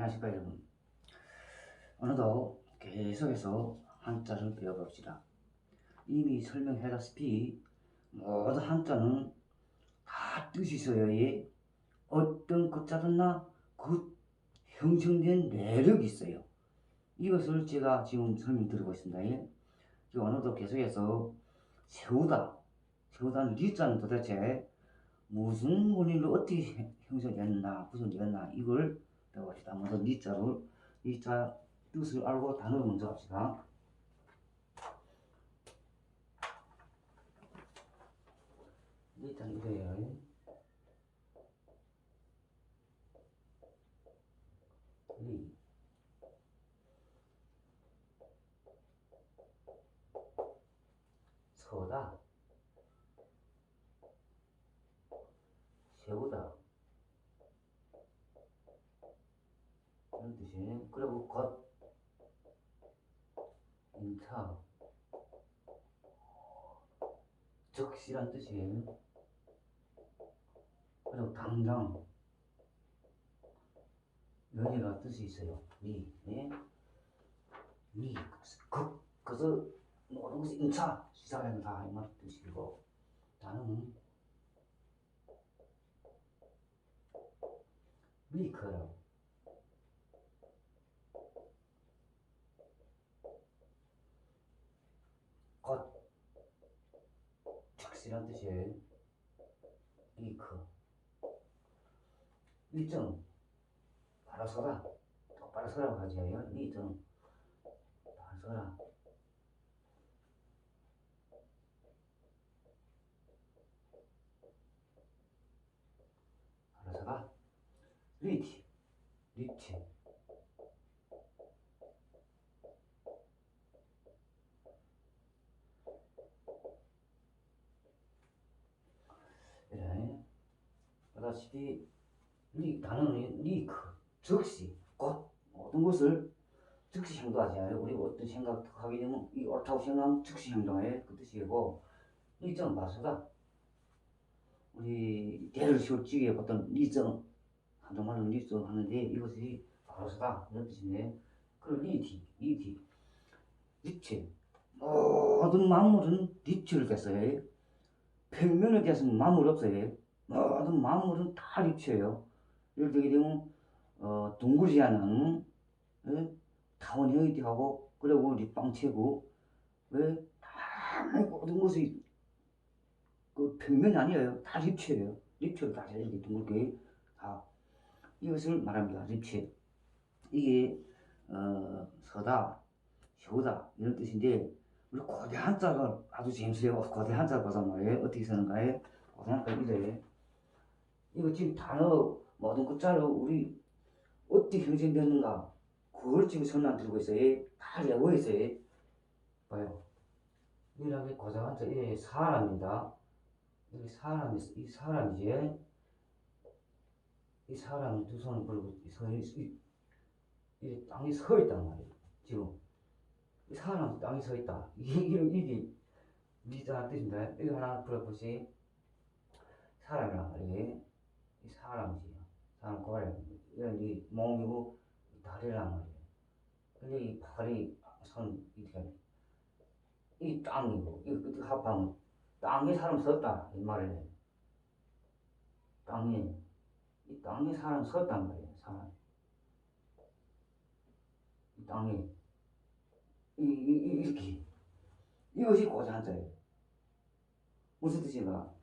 안녕하십니까 여러분 오늘도 계속해서 한자를 배워봅시다 이미 설명해다시피 모든 한자는 다 뜻이 있어야 예. 어떤 글자든나 그 형성된 매력이 있어요 이것을 제가 지금 설명드리고 있습니다 예. 오늘도 계속해서 세우다 세우다는 리자는 도대체 무슨 원인으로 어떻게 형성됐나 구성되었나 이걸 배워봅시다. 먼저 리자를 리자 뜻을 알고 단어를 먼저 합시다. 리자는 이래요. 리 서다 세우다 이런 뜻이 그리고 겉 인 차 적시란 뜻이에요. 그리고 당장 연예가 뜻이 있어요. 리 예? 리극 그래서 모든 것이 인차 시사하는 다이 말 뜻이고 나는 리커라고 착실한 뜻이에요. 리커 일정 바로 서라. 똑바로 서라고 하지요. 일정 바로 서라. 바로 서라. 리티. 리티 예. 보다시피 리 단어는 리크 즉시 곧 모든 것을 즉시 행동하지 않아요. 우리 어떤 생각하게 되면 이 옳다고 생각하면 즉시 행동해 그 뜻이고 리정 마수다. 우리 대를 쉬울지게 보통 리정 한정말로 리정 하는데 이것이 바로서다 이런 뜻인데 그 리티 리티 리체 모든 만물은 리체를 깼어요. 평면에 대해서는 만물 없어요. 모든 만물은 다 리체예요. 예를 들게 되면 어, 동굴지하는 예? 타원형이 하고 그리고 립방체고 왜? 다 모든 것이 그 평면이 아니에요. 다 립체예요. 립체로 다 이렇게 둥글게 다 이것을 말합니다. 립체 이게 어, 서다, 효다 이런 뜻인데 우리 고대 한자가 아주 재밌어요. 고대 한자 봐서 말이에요. 어떻게 쓰는가에 고대 한자 이래. 이거 지금 단어 모든 글자로 우리 어떻게 형성되는가 그걸 지금 선안 들고 있어요. 다 외워 있어요. 봐요. 이렇게 고대 한자 이래 사람입니다. 여기 사람이 이 사람이지. 이 사람이 두 손을 걸고 서 이, 이 땅에 서 있단 말이에요. 지금. 이 사람 땅에 서 있다. 이게, 이게, 리자 뜻입니다. 이거 하나 풀어보시. 사람이란 말이에요. 이 사람이지. 사람 고래. 이런 이 몸이고 이 다리란 말이에요. 근데 이 발이 손 이렇게 이 땅이고 이 끝에 합하면 땅에 사람 섰다 이 말이에요. 땅에 이 땅에 사람 섰단 말이에요. 사람. 이 땅에 이, 이, 이- 이렇게 이것이 고자한자예요. 무슨 뜻인가?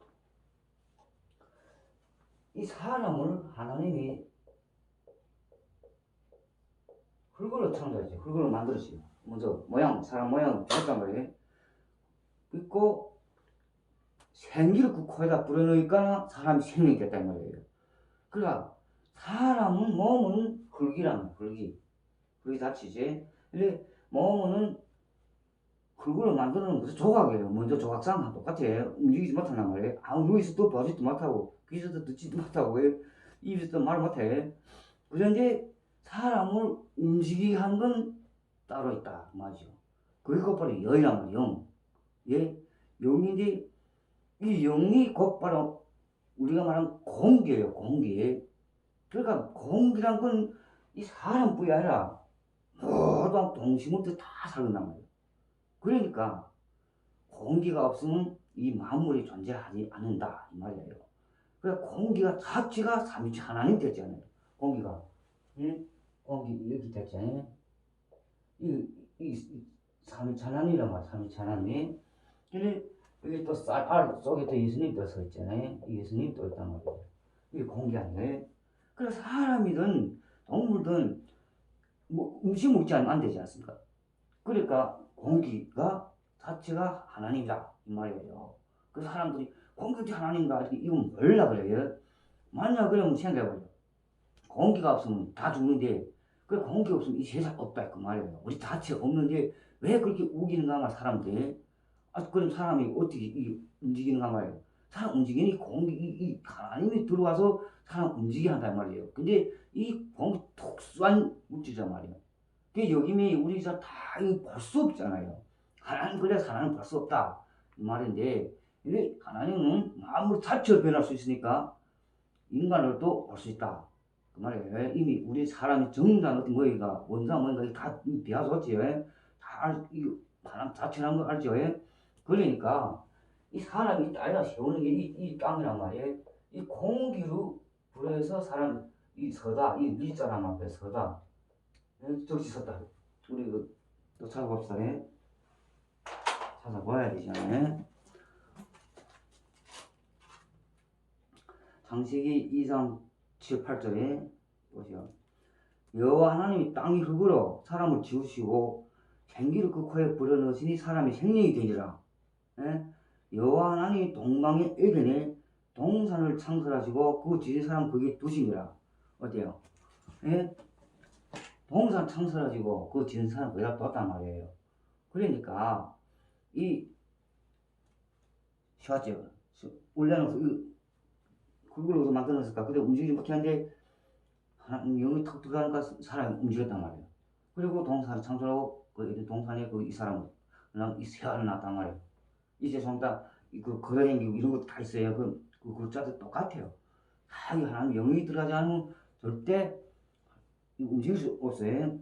이 사람을 하나님이 흙으로 창조했지. 흙으로 만들었어요. 먼저 모양, 사람 모양 했단 말이에요. 그리고 생기를 그 코에다 뿌려놓으니까 사람이 생명이 됐단 말이에요. 그러니까 사람은 몸은 흙이란 흙이. 흙이 다치지. 근데 몸은 흙으로 만드는 것은 조각이에요. 먼저 조각상과 똑같아요. 움직이지 못한단 말이에요. 아무 누이서도 보지도 못하고 귀에서도 듣지도 못하고 입에서도 말 못해. 그런데 사람을 움직이게 한 건 따로 있다 그 말이죠. 그게 곧바로 영이란 말이에요. 영. 예? 영인데 이 영이 곧바로 우리가 말하는 공기예요. 공기. 그러니까 공기란 건 이 사람 뿐이 아니라 모두 동식물도 다 살아난단 말이에요. 그러니까 공기가 없으면 이 만물이 존재하지 않는다 이 말이에요. 그래 공기가 자체가 삼위체 하나님 됐잖아요. 공기가 예? 공기 이렇게 됐잖아요. 이, 이, 이 삼위체 하나님이란 말 삼위체 하나님. 근데 여기 또 쌀, 알 속에 또 예수님도 서 있잖아요. 이 예수님 또 있단 말이에요. 이게 공기 아니에요. 그래서 사람이든 동물든 뭐 음식 먹지 않으면 안 되지 않습니까? 그러니까 공기가 자체가 하나님이다 이 말이에요. 그래서 사람들이 공기가 하나님인가 이건 몰라 그래요. 만약 그러면 생각해봐요. 공기가 없으면 다 죽는데 그 공기 없으면 이 세상 없다 그 말이에요. 우리 자체가 없는데 왜 그렇게 우기는가 말 사람들이 아 그럼 사람이 어떻게 이 움직이는가 말이에요. 사람 움직이니 공기 이, 이 하나님이 들어와서 사람 움직이게 한단 말이에요. 근데 이 공기 특수한 물질이란 말이에요. 그 여기에 우리 다볼수 없잖아요. 하나님 그래서 하나님 볼 수 없다 이 말인데 이 하나님은 마음으로 자체로 변할 수 있으니까 인간으로도 볼수 있다 그 말이에요. 이미 우리 사람이 정단 어떤 뭐가 원상 뭐가 다 비워졌지. 다이 하나님 자체라는 걸 알죠. 그러니까 이 사람이 따라 세우는 게 이 이 땅이란 말이에요. 이 공기로 불어서 사람 이 서다 이 리자란 앞에 서다 적시 섰다. 우리 그또 찾아봅시다. 예. 찾아봐야 되잖아요. 창세기 2장 7, 8절에 보시오. 여호와 하나님이 땅이 흙으로 사람을 지으시고 생기를 그 코에 불어넣으시니 사람이 생명이 되니라. 예? 여호와 하나님이 동방의 에덴에 동산을 창설하시고 그 지은 사람 거기에 두시니라. 어때요? 예? 동산 창설하시고 그 지은 사람 거기다 뒀단 말이에요. 그러니까 이 쉬웠죠. 원래는 그걸로 만들어놨을까? 근데 움직이지 하나님 영이 턱 들어가니까 사람이 움직였단 말이에요. 그리고 동산을 창설하고 그 동산에 그 이 사람은 이 세알을 낳았단 말이에요. 이제 전부 그 걸어다니고 이런 것도 다 있어요. 그, 그 글자도 똑같아요. 다 하나님 영이 들어가지 않으면 절대 움직일 수 없어요.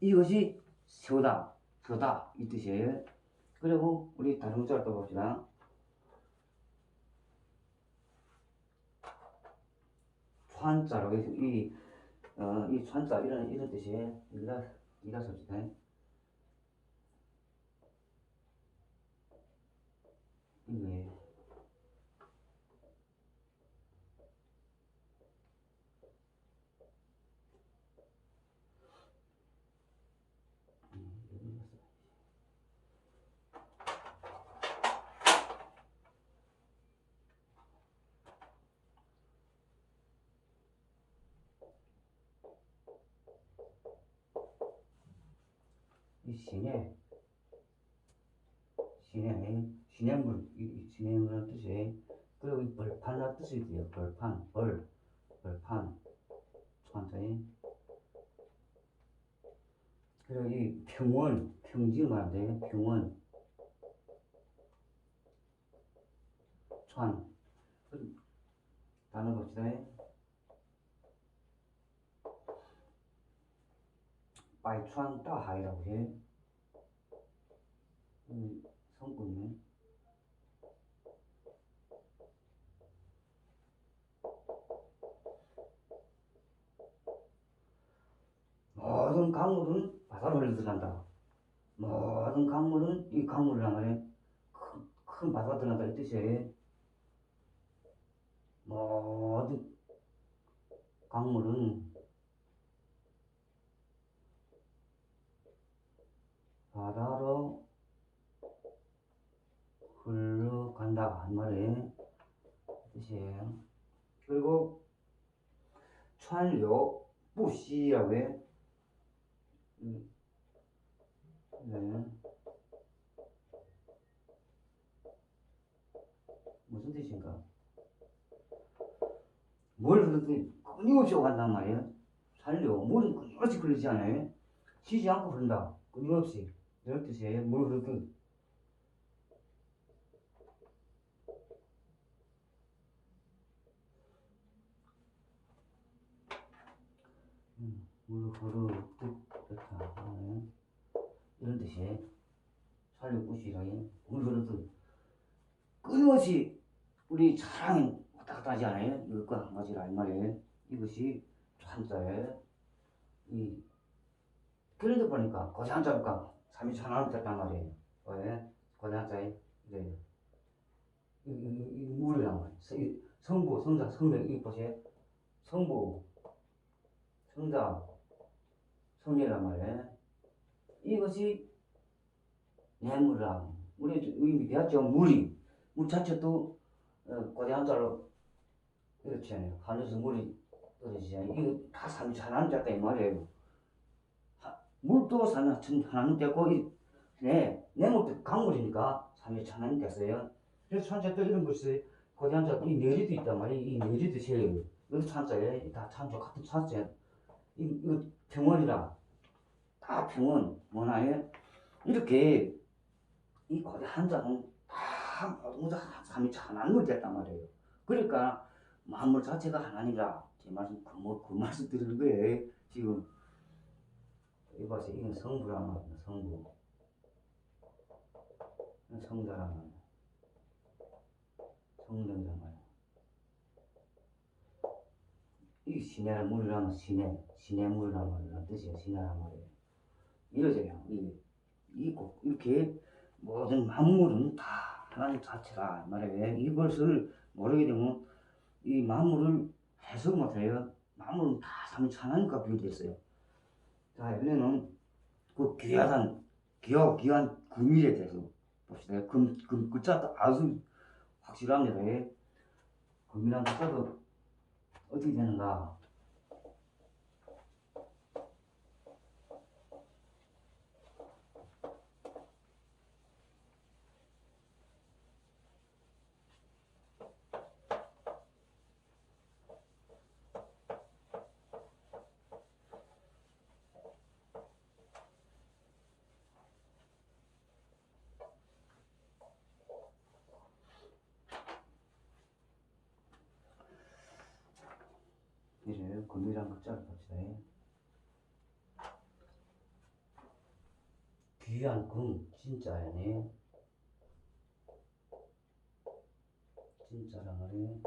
이것이 세우다, 서다 이 뜻이에요. 그리고 우리 다른 글자를 또 봅시다.川자로 이, 어, 이川자 이런 이런 뜻이에요. 이다 이다 섭시다. 이게 이 신의 신의 신의물 이 신의물은 뜻이 그리고 이 벌판이라는 뜻이 있어요. 벌판 벌 벌판 천천히 그리고 이 평원 평지 말인데 평원 천 단어 봅시다. 바이천 다하이라고 해. 음, 성분네. 모든 강물은 바다로 들어간다. 모든 강물은 이 강물이란 말이야. 큰, 큰 바다가 들어간다 이 뜻이에요. 모든 강물은 바다로 흘러간다 한 말의 뜻이에요. 결국 찰요 부시라고 해요. 음. 네. 무슨 뜻인가? 뭘 그랬더니 끊임없이 간단 말이에요. 살려. 물은 끊임없이 흐르지 않아요? 쉬지 않고 흐른다. 끊임없이. 이런 뜻이에요. 뭘 흐르든. 음, 물 흐르듯. 어, 이런 뜻이 살려보시라니 물 흐르듯 끊임없이 우리 사랑이 왔다 갔다 하지 않아요? 이것과 한 가지라 이 말이에요. 이것이 한자에 이 그런데 보니까 거기 한자니까 삼이 천하는 됐단 말이에요. 왜? 거기 한자에 이래 이, 이, 이 물이란 말이에요. 성부, 성자, 성명 이 보세요. 성부, 성자, 성녀란 말이에요. 이것이 뇌물이라 우리 이미 배웠죠 물이 물 자체도 어, 거대 한자로 이렇지 않아요. 하늘에서 물이 떨어지잖아요. 이거 다 됐다 이 말이에요. 하- 물도 삼이 하나님 됐고 이 네, 뇌물도 강물이니까 삼이 하나님 됐어요. 그래서 천자도 이런 것이 거대 한자 이 내리도 있단 말이에요. 이 내리도 제일 여기 천자에 다 천자 같은 천자에 이 이거 병원이라 다 병원 뭐나에 이렇게 이 거대 한자는 다 모두 삼이 하나님을 됐단 말이에요. 그러니까 만물 자체가 하나님이라 제 말씀 그, 뭐, 그 말씀 드리는 거예요. 지금 이봐서 이건 성부란 말이야. 성부. 성자란 말이야. 성령이란 말이야. 이 시내란 물이라면 시내, 시내 물이란 말이란 뜻이야. 시내란 말이에요. 이러져요. 이, 이고 이렇게 모든 만물은 다 하나님 자체라 말이에요. 이것을 모르게 되면 이 만물을 해석 못해요. 만물은 다 삼천하니까 비유됐어요. 자, 여기는 그 귀하단, 귀하, 귀한 금일에 대해서 봅시다. 금, 금, 글자도 아주 확실합니다. 예. 금이란 글자도 어떻게 되는가. 금이란 글자를 봅시다. 예. 귀한 금 진짜야네. 진짜란 말이에요.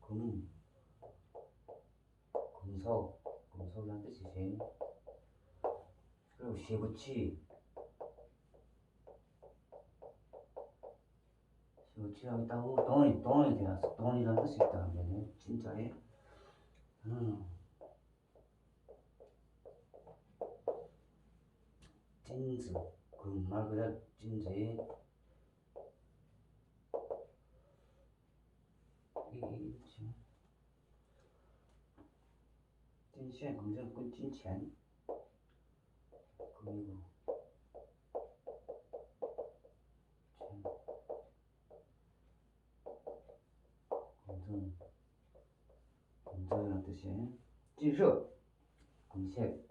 금, 금속, 금속이란 뜻이지. 그리고 시부치, 시부치라고 있다고 돈이, 돈이 되었어. 돈이란 뜻이 있다는 거네. 진짜에. 음. 찐스, 그말 그대로 찐스에 이 지금 찐시엔 긍정 끈 찐钱 그리고 긍정 긍정이라는 뜻이에요. 찐서 금색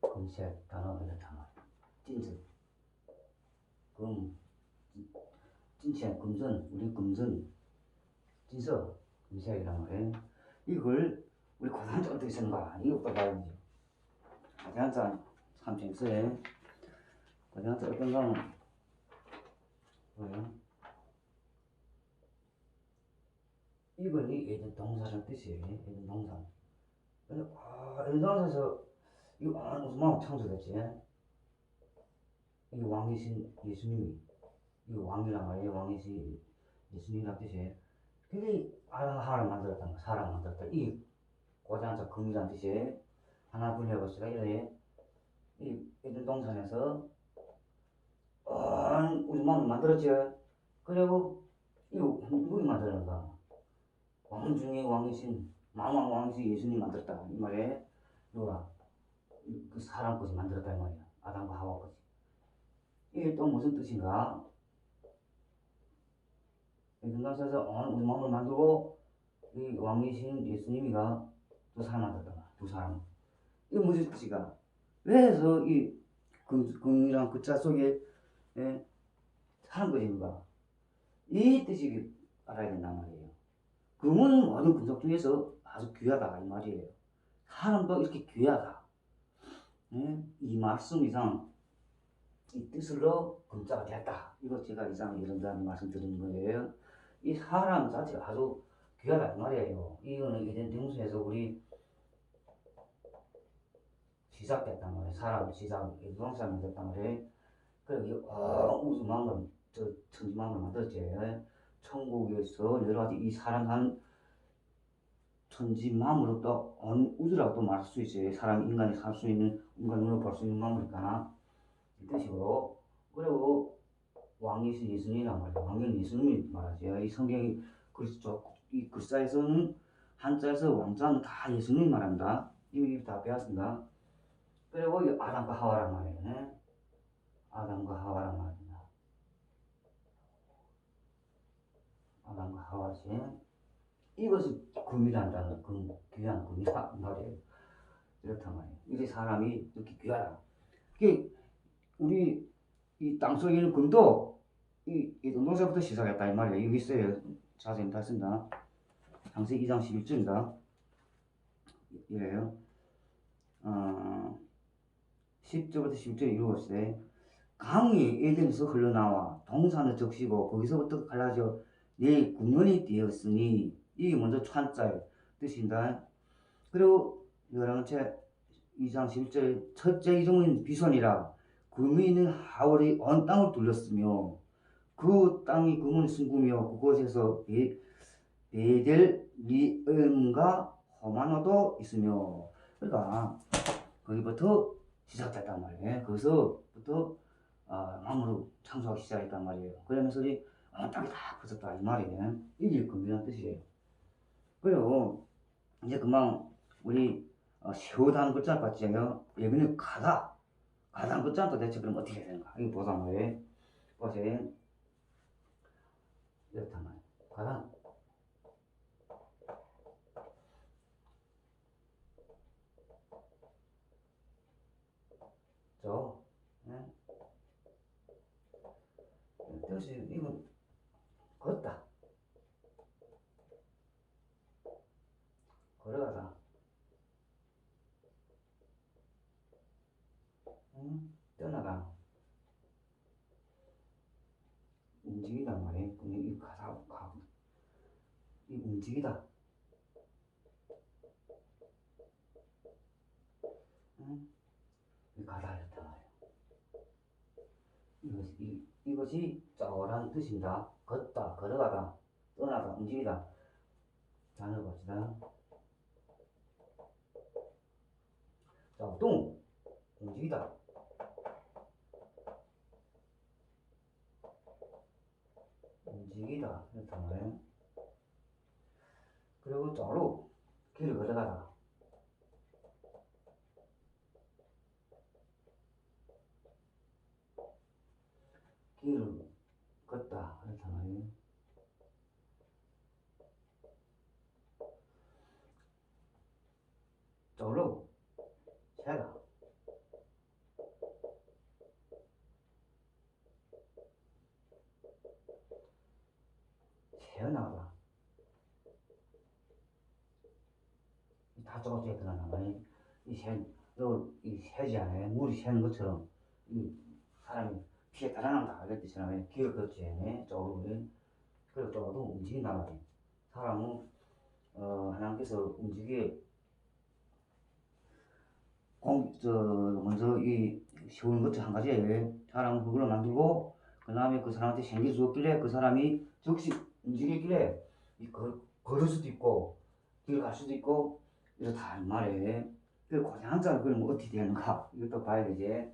금색 단어가 나타나 찐스 금 찐체 금전 우리 금전 찐서 금색이란 말이에요 이걸 우리 고단자 어떻게 쓰는가 이것도 봐야지 고단자 참 재밌어 요 고단자 어떤 거는 뭐예요? 이건 이 예전 동사라는 뜻이에요. 예전 동사. 근데 아 예전 동사에서 이거 아, 무슨 마음 창조됐지? 이 왕이신 예수님이 이 왕이란 말이에요. 왕이신 예수님이란 뜻이에요. 근데 하나를 만들었다는 거 사람 만들었다. 이 고장자 금이란 뜻이에요. 하나 분해봅시다 이래 이 예전 동산에서 온 우리 마음을 만들었죠 그리고 이거 누구이 만들었는가 왕 중에 왕이신 망왕 왕이신 예수님 만들었다. 이 말에 누가 그 사람 것이 만들었다 이 말이야. 아담과 하와 것이. 이게 또 무슨 뜻인가? 온 우리 마음을 만들고 이 왕이신 예수님이가 두 사람 만들었다. 두 사람. 이게 무슨 뜻인가? 왜해서 이 금, 금이랑 그 자 속에 예, 사는 것인가 이 뜻이 알아야 된단 말이에요. 금은 모든 금속 중에서 아주 귀하다 이 말이에요. 사람도 이렇게 귀하다. 예? 이 말씀 이상 이 뜻으로 금자가 됐다. 이거 제가 이상 이런다는 말씀 드리는 거예요. 이 사람 자체가 아주 귀하다 이 말이에요. 이거는 이전 등수에서 우리 시작됐단 말이에요. 사람 시작, 동사 만들었단 말이에요. 그리고 어, 우주망을 저 천지망을 만들었지. 천국에서 여러 가지 이 사람 한 천지망으로 또온 우주라고 또 말할 수 있어요. 사람 인간이 살 수 있는 인간으로 볼 수 있는 망이니까 이 뜻이고 그리고 왕이신 예수님이란 말이에요. 왕은 예수님이 말하죠. 이 성경이 글자 이 글자에서는 한자에서 왕자는 다 예수님이 말합니다. 이미 다 배웠습니다. 그리고 이 아담과 하와란 말이에요. 네? 아담과 하와란 말입니다. 아담과 하와지. 이것이 금이란다는 금, 귀한 금이다 말이에요. 이렇단 말이에요. 이게 사람이 이렇게 귀하다. 이게 우리 이 땅속에 있는 금도 이, 이 동동사부터 시작했다 이 말이에요. 여기 있어요. 자세히 다 쓴다. 장세기 2장 11절입니다. 이래요. 어, 10절부터 11절 이루었을 강이 에덴에서 흘러나와 동산을 적시고 거기서부터 갈라져 네 군년이 되었으니 이게 먼저 찬자의 뜻인다. 그리고 열왕체 2장 11절 첫째 이종은 비손이라 금이 있는 하월이 온 땅을 둘렀으며 그 땅이 금은 순구며 그곳에서 베, 베델 리음과 호마노도 있으며 그러니까 거기부터 시작됐단 말이에요. 거기서부터 어, 마음으로 창조하기 시작했단 말이에요. 그러면서 이온 땅이 다 퍼졌다 이 말이에요. 이게 금이라는 뜻이에요. 그리고 이제 금방 우리 어, 세우다는 글자 봤잖아요. 여기는 가다. 가다는 글자는 도대체 그럼 어떻게 해야 되는가? 이거 보자 말이에요. 보세요. 이렇단 말이에요. 가다. 저, 예? 뜻이, 이건, 걷다. 걸어가다. 응? 떠나가. 움직이단 말이에요. 근데 이 가다, 가, 이 움직이다. 응? 이 이렇단 말이에요. 이것이, 이, 이것이 쪼란 뜻입니다. 걷다, 걸어가다, 떠나다, 움직이다. 단어 봅시다. 자, 동, 움직이다. 움직이다. 이렇단 말이에요. 그리고 좌로 길을 걸어가다. 길을 걷다. 이렇단 말이에요. 좌로 새다. 새어나가다. 다 쪼가쪼가 들어간단 말이에요. 이 새, 요, 이 새잖아요. 물이 새는 것처럼, 이 사람이 피에 달아난다. 뜻이잖아요. 길을 걷지. 쪼로. 그리고 쪼가도 움직인단 말이에요. 사람은, 어, 하나님께서 움직이게 공, 저, 먼저 이 쉬운 것들 한 가지예요. 사람은 그걸로 만들고, 그 다음에 그 사람한테 생기 주었길래 그 사람이 즉시 움직이길래 이 걸, 걸을 수도 있고, 길갈 수도 있고, 이렇다 이 말이에요. 그 고대 한자를 그러면 어떻게 되는가? 이것도 봐야 되지.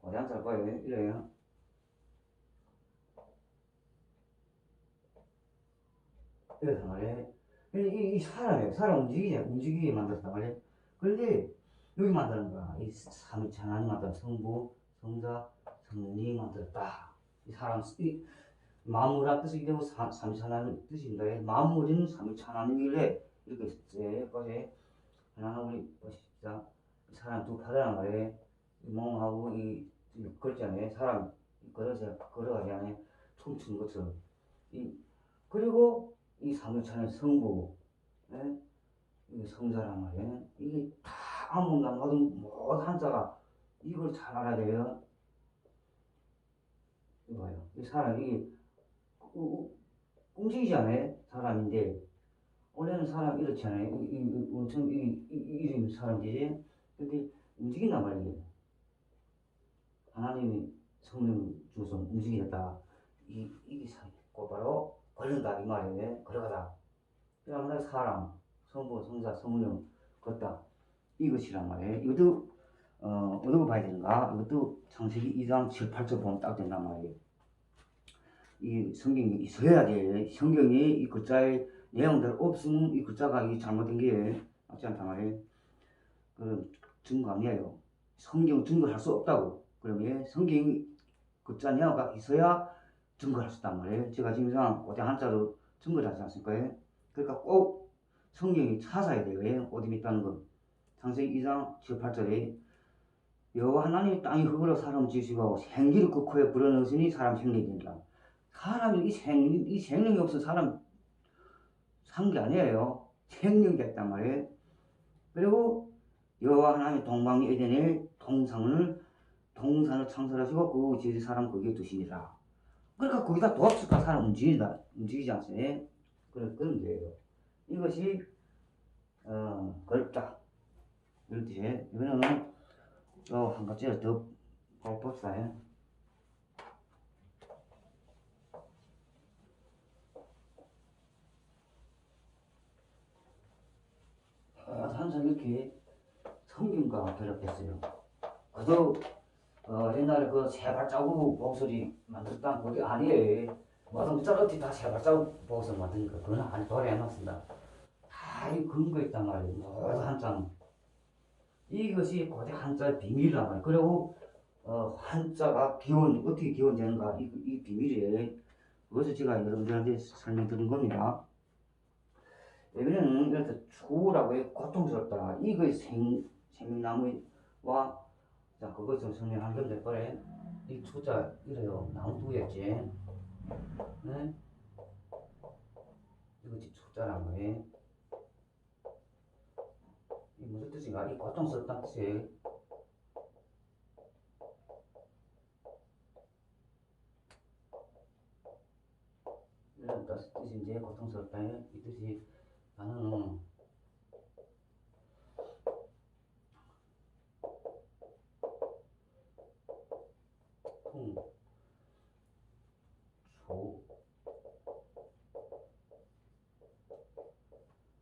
고대 한자를 봐야 돼. 이래요. 이렇단 말이에요. 이, 이 사람이에요. 사람 움직이냐, 움직이게 만들었단 말이에요. 그런데 여기 만드는 거야. 이 삼위체 하나님 만든 성부, 성자, 성령이 만들었다. 이 사람, 이 만물한 뜻이기 때문에 사- 삼위체 하나님 뜻인데 만물인 삼위체 하나님이래 이렇게 하나는 우리 보십시다. 이 사람 두 팔이란 말이에요. 이 몸하고 이이 그렇잖아요. 사람 걸어서 걸어가잖아요. 춤추는 것처럼. 이 그리고 이 삼일천의 성부, 예? 이 성자란 말이에요. 이게 다 아무 나 모든 한자가 이걸 잘 알아야 돼요. 이거요. 이 사람이 우- 우- 움직이잖아요. 사람인데 원래는 사람 이렇잖아요. 이, 이, 이, 엄청 이, 이, 이 이름 사람들이 근데 움직인단 말이에요. 하나님이 성령 주서 움직이겠다. 이 이게 사- 곧바로 걸른다 이 말이에요. 걸어가다. 그러면 사람, 성부, 성자, 성령 걷다 이것이란 말이에요. 이것도 어 어디고 봐야 되는가? 이것도 창세기 2장 7, 8절 보면 딱 된단 말이에요. 이 성경이 있어야 돼. 성경이 이 글자의 내용들 없으면 이 글자가 이 잘못된 게 맞지 않단 말이에요. 그럼 증거 아니에요. 성경 증거할 수 없다고. 그러면 성경이 글자 내용가 있어야 증거할 수 있단 말이에요. 제가 지금 이상 고대 한자로 증거를 하지 않습니까? 그러니까 꼭 성경이 찾아야 돼요. 어디 있다는 거. 창세기 2장 7, 8절에 여호와 하나님이 땅이 흙으로 사람 지으시고 생기를 그 코에 불어넣으시니 사람 생명이 된다. 사람이 이 생, 이 생명이 없어 사람 산 게 아니에요. 생명이 됐단 말이에요. 그리고 여호와 하나님이 동방이 에덴에 동산을 동산을 창설하시고 그 지으신 사람 거기에 두시니라. 그러니까 거기다 도합시가 사람 움직이다 움직이지 않습니까? 그런 그런 거예요. 이것이 어 걸다 이런 뜻이에요. 이거는 또한 가지 더 봅시다. 어, 항상 이렇게 성경과 결합했어요. 그저 어, 옛날에 그 세 발자국 목소리 만들었다는 그게 아니에요. 글자를 어떻게 다 세 발자국 목소리 만든 거 그건 아니 도래 안 맞습니다. 다이 근거 있단 말이에요. 모든 한자는. 이것이 고대 한자의 비밀이란 말이에요. 그리고 어, 한자가 기원 어떻게 기원되는가 이, 이 비밀이에요. 그것을 제가 여러분들한테 설명드린 겁니다. 여기는 이렇게 추라고 해 고통스럽다. 이거 생 생명나무와 자 그것 좀 설명한 건데 그래 이 추자 이래요 나무 두겠지. 네? 이것이 추자란 거예요. 이 무슨 뜻인가? 이 고통스럽다는 뜻이에요. 이런 뜻- 뜻인지 고통스럽다 이 뜻이 나는 통, 조,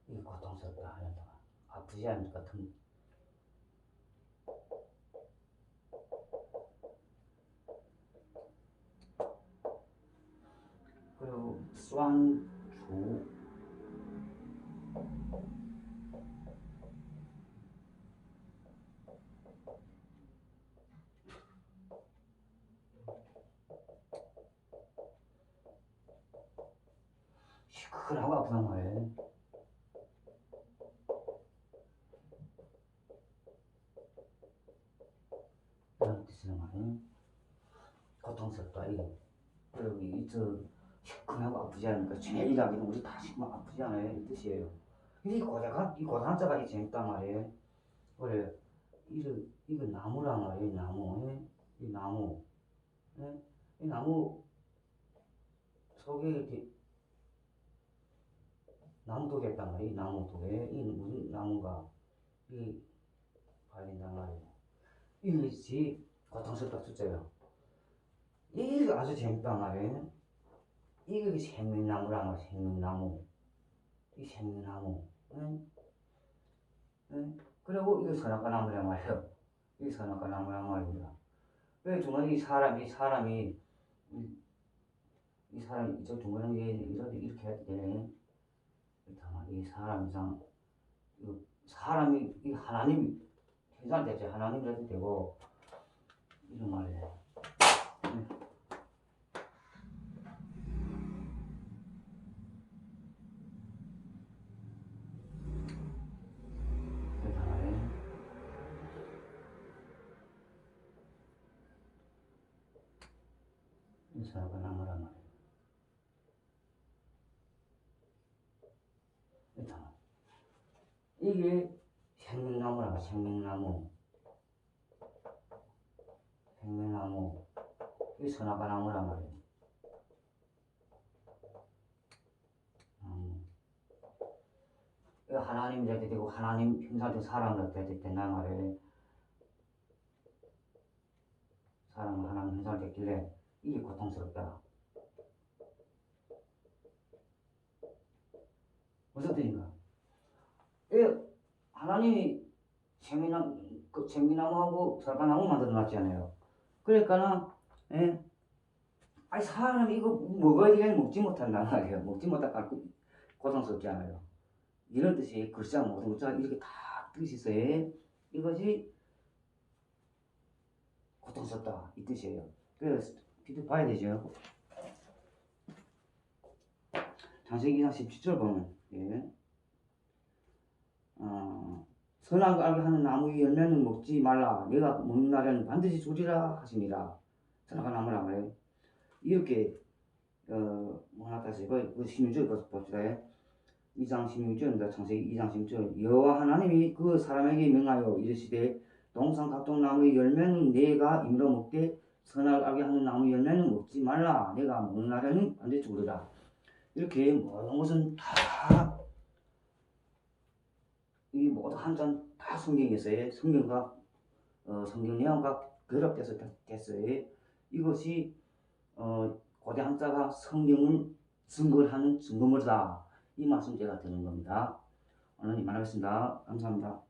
이게 고통스럽다 하였다. 아프지 않을까 등. 그리고 수완, 조, 시큰하고 아프단 말이에요. 고통스럽다 이게. 그리고 이저 시큰하고 아프지 않으니까 제일하기는 우리 다 시큰 아프지 않아요 이 뜻이에요. 이 고대가 이 고단자가 이 재밌단 말이에요. 그래 이거 이거 나무란 말이에요 나무. 예? 이 나무. 예? 이 나무 속에 이렇게 있단 말이에요. 이 나무 독에 이 무슨 나무가 이 된단 말이에요. 이것이 고통스럽다 숫자예요. 이게 아주 재밌단 말이에요. 이게 생명나무란 말이에요. 생명나무. 이 생명나무. 응? 응? 그리고 이게 선악과 나무란 말이에요. 이 선악과 나무란 말입니다. 왜 중간에 이 사람이 사람이 이, 이 사람이 저 이렇게 이렇게 해야 되네. 잠깐만, 이 사람 이상 이 사람이 이 하나님 세상 대체 하나님이라도 되고 이런 말이에요. 네. 그렇단 말이에요. 이 선악과 나무란 말이에요. 일단 이게 생명나무라 생명나무 생명나무 이 선악과 나무란 말이에요. 음. 이 하나님 자리 되고 하나님 형상된 사람을 되게 된단 말이에요. 사람은 하나님 형상을 됐길래 이게 고통스럽다. 무슨 뜻인가? 예, 하나님이 생미나무, 그 생미나무하고 설가나무 만들어 놨잖아요. 그러니까는, 예, 아니, 사람이 이거 먹어야 되겠 먹지 못한단 말이에요. 먹지 못하니까 고통스럽지 않아요. 이런 뜻이 글자 모든 글자가 이렇게 다 뜻이 있어요. 이것이 고통스럽다. 이 뜻이에요. 그래서 비도 봐야 되죠. 장세기 2장 17절 보면, 예. 어, 선악을 알게 하는 나무 의 열매는 먹지 말라. 내가 먹는 날에는 반드시 주리라 하십니다. 선악과 나무라 말이에요. 이렇게, 어, 뭐 하나 다시, 그, 그 16절 봅시다. 2장 16절입니다. 창세기 2장 16절. 여호와 하나님이 그 사람에게 명하여 이르시되 동상 각종 나무의 열매는 내가 임으로 먹되 선악을 알게 하는 나무 열매는 먹지 말라. 내가 먹는 날에는 반드시 죽으리라. 이렇게 모든 것은 다이 모든 한잔 다 성경에 있어요. 성경과 어, 성경 내용과 결합돼서 다- 됐어요. 이것이 어, 고대 한자가 성경을 증거하는 증거물이다. 이 말씀 제가 드는 겁니다. 오늘 이만 하겠습니다. 감사합니다.